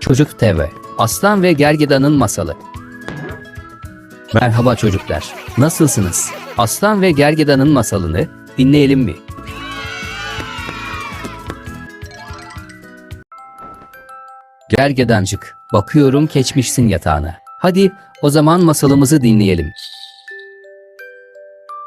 Çocuk TV Aslan ve Gergedan'ın Masalı Merhaba çocuklar, nasılsınız? Aslan ve Gergedan'ın masalını dinleyelim mi? Gergedancık, bakıyorum geçmişsin yatağına. Hadi o zaman masalımızı dinleyelim.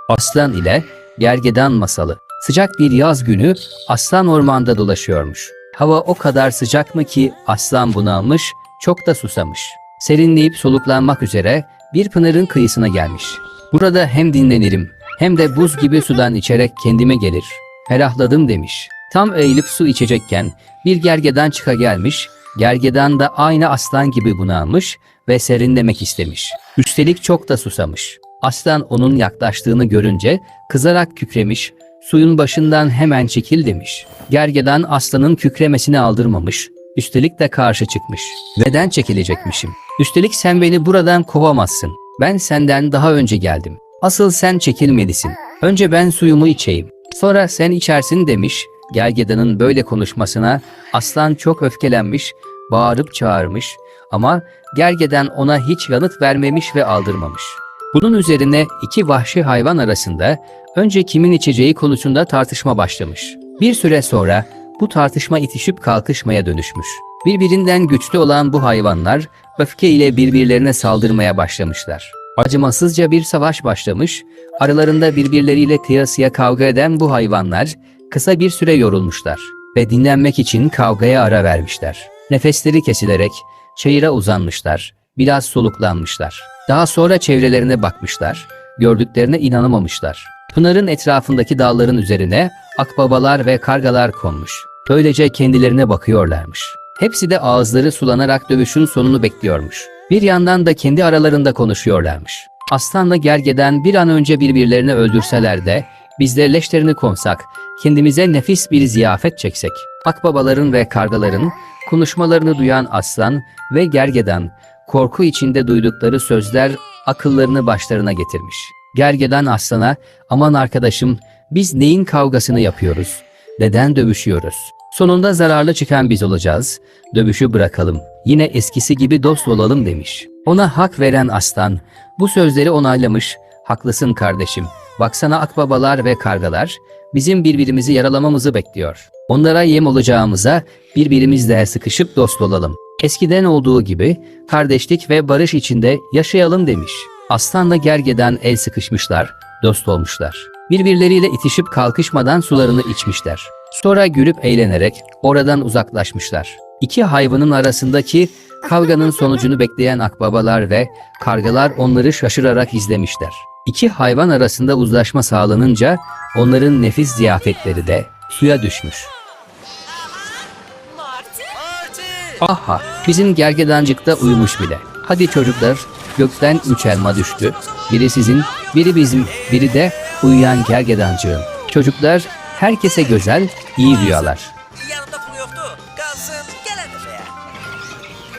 Aslan ile Gergedan Masalı Sıcak bir yaz günü aslan ormanda dolaşıyormuş. Hava o kadar sıcak mı ki aslan bunalmış, çok da susamış. Serinleyip soluklanmak üzere bir pınarın kıyısına gelmiş. Burada hem dinlenirim hem de buz gibi sudan içerek kendime gelir. Ferahladım demiş. Tam eğilip su içecekken bir gergedan çıka gelmiş. Gergedan da aynı aslan gibi bunalmış ve serinlemek istemiş. Üstelik çok da susamış. Aslan onun yaklaştığını görünce kızarak kükremiş, suyun başından hemen çekil demiş. Gergedan aslanın kükremesini aldırmamış, üstelik de karşı çıkmış. Neden çekilecekmişim? Üstelik sen beni buradan kovamazsın. Ben senden daha önce geldim. Asıl sen çekilmelisin. Önce ben suyumu içeyim. Sonra sen içersin demiş. Gergedanın böyle konuşmasına aslan çok öfkelenmiş, bağırıp çağırmış ama gergedan ona hiç yanıt vermemiş ve aldırmamış. Bunun üzerine iki vahşi hayvan arasında önce kimin içeceği konusunda tartışma başlamış. Bir süre sonra bu tartışma itişip kalkışmaya dönüşmüş. Birbirinden güçlü olan bu hayvanlar öfke ile birbirlerine saldırmaya başlamışlar. Acımasızca bir savaş başlamış, aralarında birbirleriyle kıyasıya kavga eden bu hayvanlar kısa bir süre yorulmuşlar ve dinlenmek için kavgaya ara vermişler. Nefesleri kesilerek çayıra uzanmışlar, biraz soluklanmışlar. Daha sonra çevrelerine bakmışlar, gördüklerine inanamamışlar. Pınarın etrafındaki dalların üzerine akbabalar ve kargalar konmuş. Böylece kendilerine bakıyorlarmış. Hepsi de ağızları sulanarak dövüşün sonunu bekliyormuş. Bir yandan da kendi aralarında konuşuyorlarmış. Aslanla gergeden bir an önce birbirlerini öldürseler de biz de leşlerini konsak, kendimize nefis bir ziyafet çeksek. Akbabaların ve kargaların konuşmalarını duyan aslan ve gergedan korku içinde duydukları sözler akıllarını başlarına getirmiş. Gergedan aslana aman arkadaşım biz neyin kavgasını yapıyoruz? Neden dövüşüyoruz? Sonunda zararlı çıkan biz olacağız. Dövüşü bırakalım. Yine eskisi gibi dost olalım demiş. Ona hak veren aslan bu sözleri onaylamış. Haklısın kardeşim. Baksana akbabalar ve kargalar bizim birbirimizi yaralamamızı bekliyor. Onlara yem olacağımıza birbirimizle sıkışıp dost olalım. Eskiden olduğu gibi kardeşlik ve barış içinde yaşayalım demiş. Aslanla gergeden el sıkışmışlar, dost olmuşlar. Birbirleriyle itişip kalkışmadan sularını içmişler. Sonra gülüp eğlenerek oradan uzaklaşmışlar. İki hayvanın arasındaki kavganın sonucunu bekleyen akbabalar ve kargalar onları şaşırarak izlemişler. İki hayvan arasında uzlaşma sağlanınca onların nefis ziyafetleri de suya düşmüş. Aha, bizim gergedancık da uyumuş bile. Hadi çocuklar, gökten üç elma düştü. Biri sizin, biri bizim, biri de uyuyan gergedancığın. Çocuklar, herkese güzel, iyi rüyalar.